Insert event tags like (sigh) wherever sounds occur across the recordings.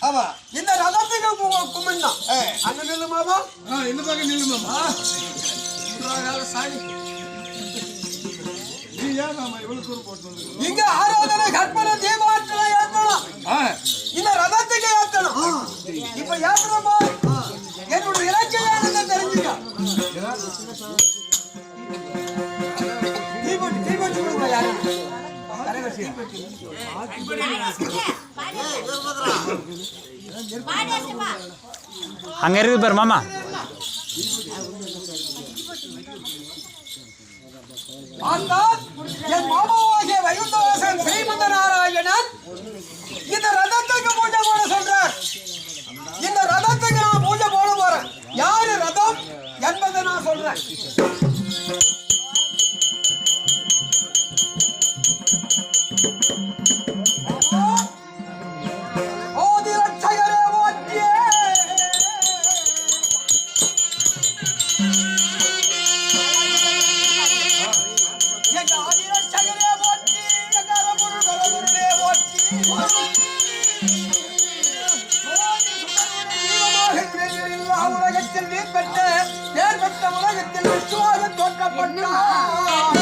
ஆமா. இந்த ரதத்துக்கு கு- கும்பிடணும். அங்க நில்லுமாமா ஆ, இந்த பக்கம் நில்லுமாமா சாணி நீ ஏன் நாம இவ்வளவு தூரம் போட்டு வந்துருக்கோம் இங்க ஆராதனை கற்பனை தீபாவளி ஏத்தணும். இந்த ரதத்துக்கு ஏத்தணும். இப்ப ஏத்துறப்போ என்னுடைய இலக்கியம் தெரிஞ்சுக்க. தீபட்டி தீபட்டி கொடுங்க யாரு? கரகசி. அங்க இருக்குது பாரு மாமா. ஆனால் என் மாமாவாகிய வைகுந்தவாசன் ஸ்ரீமந்த நாராயணன் இந்த ரதத்துக்கு பூஜை போட சொல்றார். இந்த ரதத்துக்கு நான் பூஜை போட போறேன். யாரு ரதம் என்பதை நான் சொல்றேன். உலகத்தில் நீர் பெற்ற, பேர் பெற்ற உலகத்தில் விஷ்ணுவாக தோற்றப்பட்டார்.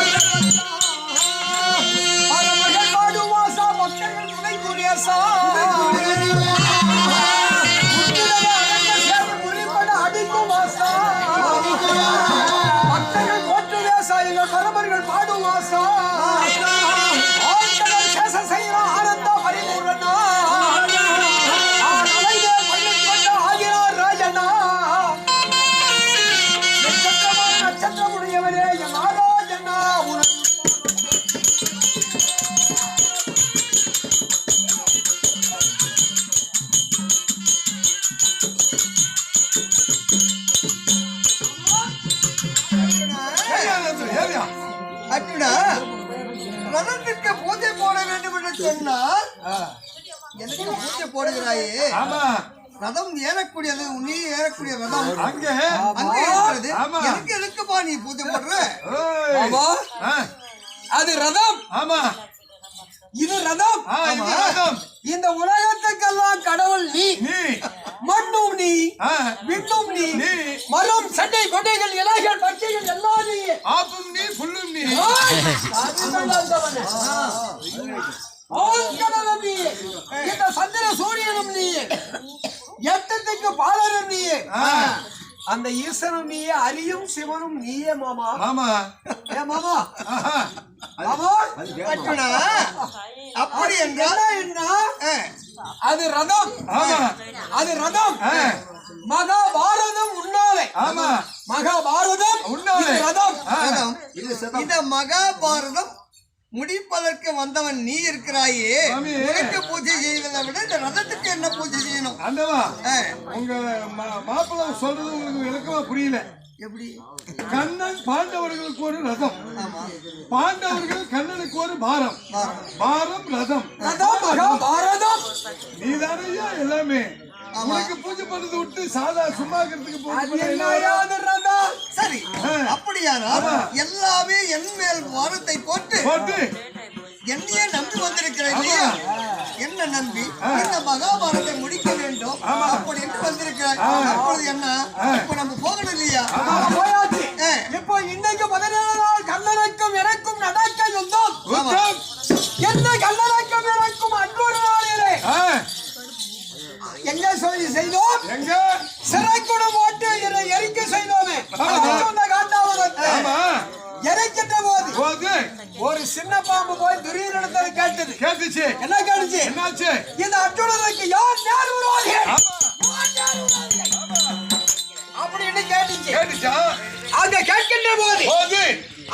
பரமகள் பாடுவாசா, பக்தர்கள் துணை புரியசா. உத்திரவ அரங்க சேவை புரிபட ரதத்திற்கு பூஜை போட வேண்டும் என்று சொன்னால் எனக்கு பூஜை போடுகிறாயே. ஆமா. ரதம் ஏறக்கூடியது நீ ஏறக்கூடிய ரதம். அங்க. அங்க இருக்கிறது. ஆமா. எனக்கு எதுக்குப்பா நீ பூஜை போடுற. ஆமா. அது ரதம். ஆமா. இது ரதம். இந்த உலகத்துக்கெல்லாம் கடவுள் நீ. மண்ணும் நீ. விண்ணும் நீ. நீ. மரம் சண்டை கொட்டைகள் இலைகள் பச்சைகள் எல்லாம் நீ. ஆப்பும் நீ புல்லும் நீ ஆய்! அதுதான் வந்தவனே. ஆழ்கடலும் நீ இந்த சந்திர சூரியனும் நீ எட்டத்துக்கு பாலரும் நீ ஆ, அந்த ஈசனும் நீயே அரியும் சிவனும் நீயே மாமா. மாமா. ஏ மாமா. மாமா அப்படி என்றால் என்ன? அது ரதம். ஆமா. அது ரதம். மகாபாரதம் உன்னாலே. ஆமா. மகாபாரதம் உன்னாலே. இது ரதம். ஆ. ரதம். இந்த மகாபாரதம் முடிப்பதற்கு வந்தவன் நீ இருக்கிறாயே. உனக்கு பூஜை செய்வதை விட இந்த ரதத்துக்கு என்ன பூஜை செய்யணும்? அந்தவா உங்க மாப்பிள்ளை சொல்றது உங்களுக்கு விளக்கமா புரியல. எப்படி? கண்ணன் பாண்டவர்களுக்கு ஒரு ரதம். பாண்டவர்கள் கண்ணனுக்கு ஒரு பாரம். பாரம். ரதம். நீதானையா எல்லாமே. உனக்கு பூஜை பண்ணது விட்டு சாதா சும்மா இருக்கிறதுக்கு சரி அப்படியானால் எல்லாமே என் மேல் வாரத்தை போட்டு போட்டு. என்னையே நம்பி வந்திருக்கிறேன் இல்லையா? என்ன நம்பி? இந்த மகாபாரத்தை முடிக்க வேண்டும். அப்படி என்று வந்திருக்கிறாய். அப்பொழுது என்ன? இப்ப நம்ம போகணும் இல்லையா. இப்போ இன்னைக்கு பதினேழு நாள் கண்ணனுக்கும் எனக்கும் நடக்க யுத்தம். எந்த கண்ணனுக்கும் எனக்கும் சொல்லி செய்தோம். சிறைக்குடம் ஓட்டு என்னை எரிக்க செய்தோமே. எரிக்கின்ற போது ஒரு சின்ன பாம்பு போய் துரியனிடத்தில் கேட்டது. கேட்டுச்சு. என்ன கேட்டுச்சு? என்னாச்சு? இந்த அர்ஜுனனுக்கு யார். யார் விரோதிகள்? அப்படின்னு கேட்டுச்சு. கேட்டுச்சா? அங்க கேட்கின்ற போது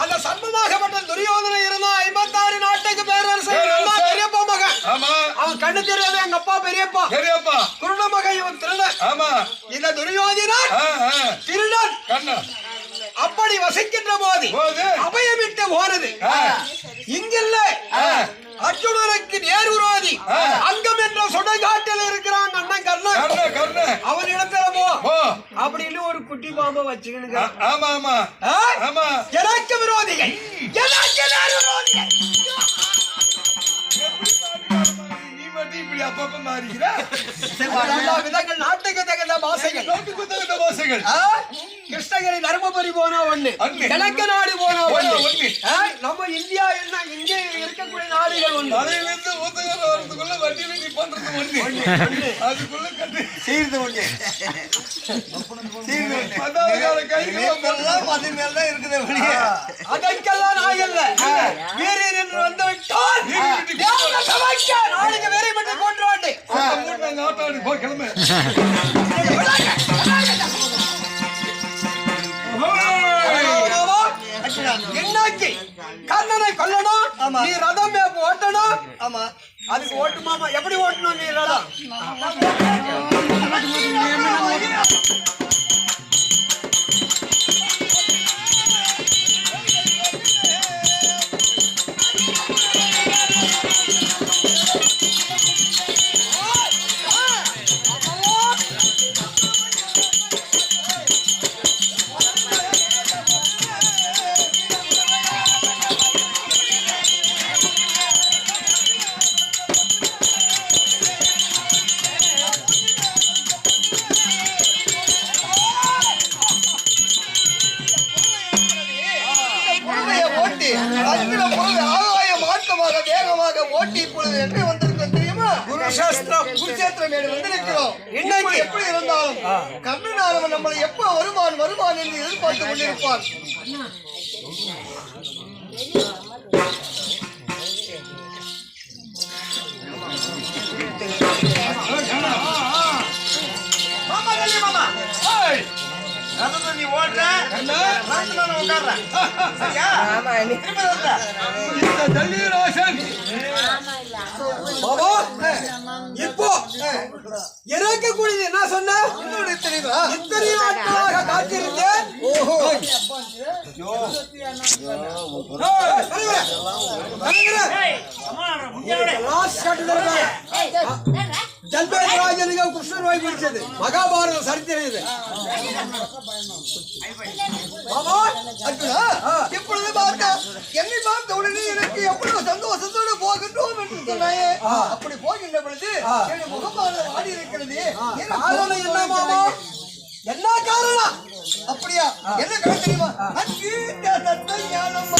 அந்த சர்மமாகப்பட்ட துரியோதனை இருந்தா ஐம்பத்தாறு நாட்டுக்கு பேரரசு பேரரசு. பெரியப்பா மகன் ஆமா அவன் கண்ணு தெரியாது எங்க அப்பா பெரியப்பா. பெரியப்பா. குருட மகன் இவன் திருடன். ஆமா. இந்த துரியோதனன். திருடன். கண்ணா. அப்படி வசிக்கின்ற போது அபயமிட்டு போனது. ஆ. இங்கில்ல அர்ஜுனனுக்கு நேர் விரோதி அங்கம் என்ற சுடகாட்டில் இருக்கிறான் அண்ணன் கர்ணன். அவன் இடத்துல போ. அப்படின்னு ஒரு குட்டி பாம்பை வச்சுக்கணுங்க ஆமா ஆமா? ஆமா. எனக்கு விரோதிகள். எனக்கு நேர் விரோதிகள் இப்படி அப்பப்ப மாறுகிறா? எல்லா விதங்கள் நாட்டுக்கு தகுந்த பாசைகள் நோட்டுக்கு தகுந்த வாசைகள் ஆ? கிருஷ்ணகிரி தருமபுரி போனா ஒண்ணு. கிழக்கு நாடு போனா ஒண்ணு. ஒண்ணு. நம்ம இந்தியா என்ன இங்கே இருக்கக்கூடிய நாடுகள் ஒண்ணு. தலையிலிருந்து ஊத்தகர வரதுக்குள்ள வண்டியில நீ பண்றது ஒண்ணு. அதுக்குள்ள கட்டு. செய்யறது ஒண்ணு. எல்லாம் அது மேலதான் இருக்குது அதற்கெல்லாம் நான் இல்ல கிளம்பு என்னாச்சு? கண்ணனை கொல்லணும் ஆமா. நீ ரதம் ஓட்டணும். ஆமா. அதுக்கு ஓட்டுமாமா எப்படி ஓட்டணும் நீ ரதம்? தெரியுமா குருஷேஸ்திரம். மேடு வந்திருக்கிறோம். இன்னைக்கு. எப்படி இருந்தாலும் கண்ணனானவன் நம்மளை எப்ப வருவான் வருவான் என்று எதிர்பார்த்து கொண்டிருப்பான். மாமா மாமா. ரதத்தை நீ ஓடுற? நான் உட்கார்றேன். சரியா. இந்த பாபா இப்போ இறக்கக்கூடியது என்ன சொன்ன இன்னொரு தெரியுமா இத்தனை நாட்களாக காத்திருந்தேன் ஓஹோ ஜல்பேராஜனுக்கு கிருஷ்ணன் வாய் பிடிச்சது மகாபாரத சரித்திரம் இது பாபா அர்ஜுனா, இப்பொழுது பார்த்தா என்னை பார்த்த உடனே எனக்கு எவ்வளவு சந்தோஷத்தோடு போகின்றோம் என்று சொன்னாயே. அப்படி போகின்ற பொழுது என் முகமானது வாடி இருக்கிறது எனக்கு காரணம் என்ன காரணம் அப்படியா? என்ன கணக்கு தெரியுமா? அங்கீட்ட தத்தை ஞானம்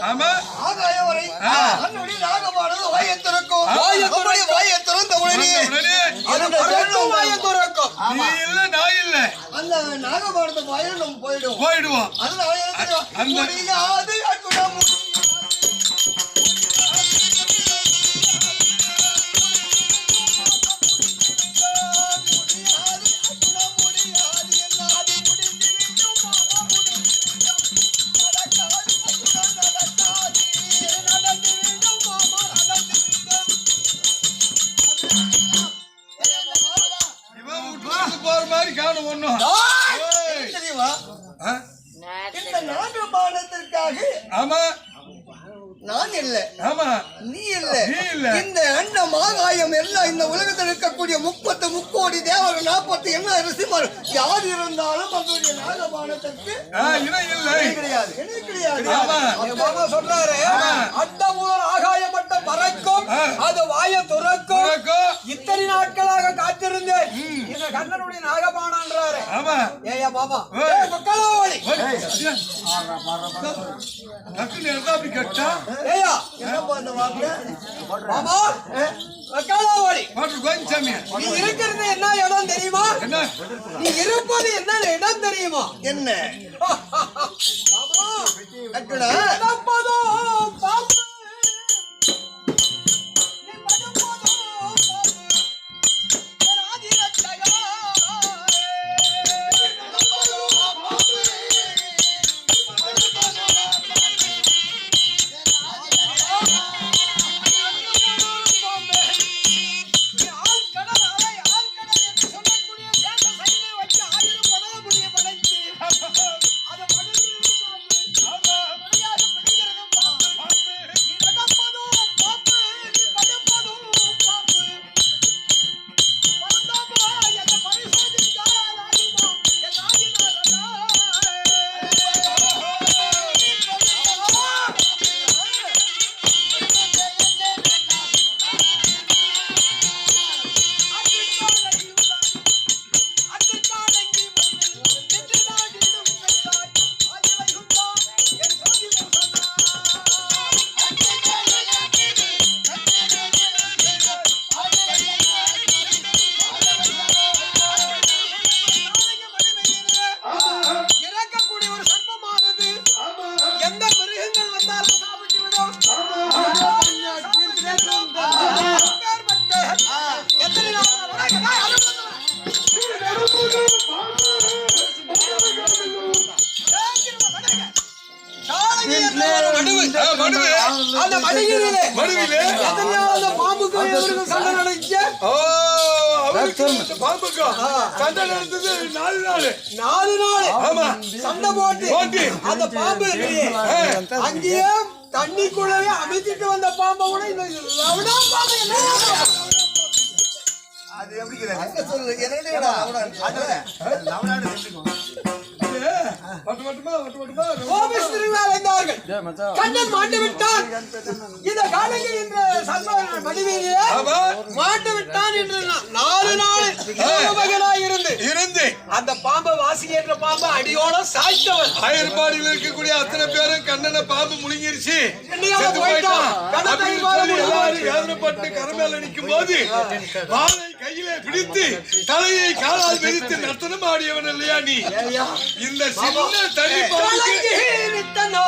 ஆமா. வரை. அன்னுடைய நாகபானது வாயை திறக்கும் வாயை வாயை திறந்த உடனே. வாயை துறக்கும் நீ இல்ல நான் இல்ல. அந்த நாகபானத்தை வாயில் நம்ம போயிடும் போயிடுவோம். அதனால? அந்த-. முடியாது ஆமா. நீ இல்ல. இந்த அண்டம் ஆகாயம் எல்லாம் இந்த உலகத்தில் இருக்கக்கூடிய முப்பத்து முக்கோடி தேவர் நாற்பத்தி என்ன ரிசிமர் யார் இருந்தாலும் அதனுடைய நாகபானத்திற்கு ஆ, இணை இல்லை. கிடையாது. கிடையாது. சொல்றாரு. அந்த முதல் ஆகாயம் மட்டும் பறக்கும். அது வாயை துறக்கும். இத்தனை நாட்களாக காத்திருந்தேன். இந்த கண்ணனுடைய நாகபானான்றாரு ஆமா. ஏயா. ஏய், மக்களாவளி. டக்குன்னு எடுத்தா அப்படி கேட்டா ஏயா மாமா மக்களாவளி பாட்டு கோயின்சாமி நீ இருக்கிறது என்ன? இடம் தெரியுமா என்ன? நீ (laughs) இருப்பது என்ன? இடம் தெரியுமா என்ன மாமா அந்த மடுவிலே மடுவிலே? எத்தனையாவது பாம்புக்கு எவருக்கு சண்டை நடந்துச்சு? ஓ அவருக்கு இந்த பாம்புக்கும் சண்டை நடந்தது நாலு நாள். நாலு நாள். ஆமா. சண்டை போட்டு. போட்டு. அந்த பாம்பு இல்லையே அங்கேயே தண்ணிக்குள்ளவே அமைச்சிட்டு வந்த பாம்பை விட இந்த ரவுடா பாம்பு என்ன? அது எப்படி அங்க சொல்லு? என்னடா லவடாடு இது கண்ணன் விட்டான் இந்த காலையில் என்ற விட்டான் என்று நாலு நாள் இருந்து இருந்து. அந்த பாம்பை வாசி என்ற பாம்பை அடியோட சாய்த்தவன். ஆயர்பாடியில் இருக்கக்கூடிய அத்தனை பேரும் கண்ணனை பாம்பு முழுங்கிருச்சு. வேதனைப்பட்டு கரை மேல நிற்கும் போது வாளை கையிலே பிடித்து தலையை காலால் மிதித்து நர்த்தனம் ஆடியவன் இல்லையா நீ? இந்த சின்ன நித்தனோ